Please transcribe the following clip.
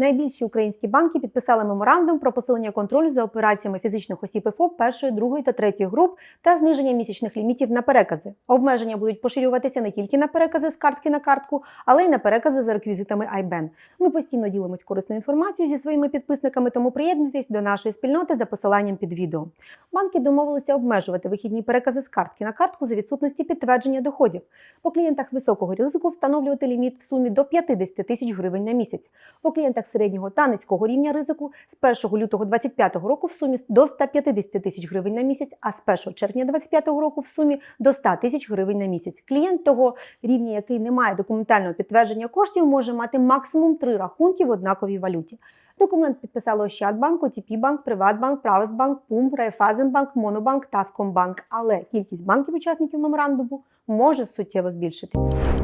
Найбільші українські банки підписали меморандум про посилення контролю за операціями фізичних осіб і ФОП першої, другої та третьої груп та зниження місячних лімітів на перекази. Обмеження будуть поширюватися не тільки на перекази з картки на картку, але й на перекази за реквізитами IBAN. Ми постійно ділимось корисною інформацією зі своїми підписниками, тому приєднуйтесь до нашої спільноти за посиланням під відео. Банки домовилися обмежувати вихідні перекази з картки на картку за відсутності підтвердження доходів. По клієнтах високого ризику встановлювати ліміт в сумі до 50 тисяч гривень на місяць. По клієнтах середнього та низького рівня ризику з 1 лютого 2025 року в сумі до 150 тисяч гривень на місяць, а з 1 червня 2025 року в сумі до 100 тисяч гривень на місяць. Клієнт того рівня, який не має документального підтвердження коштів, може мати максимум три рахунки в однаковій валюті. Документ підписали Ощадбанк, ОТП банк, Приватбанк, Правесбанк, ПУМ, Райфазенбанк, Монобанк та Скомбанк. Але кількість банків-учасників меморандуму може суттєво збільшитися.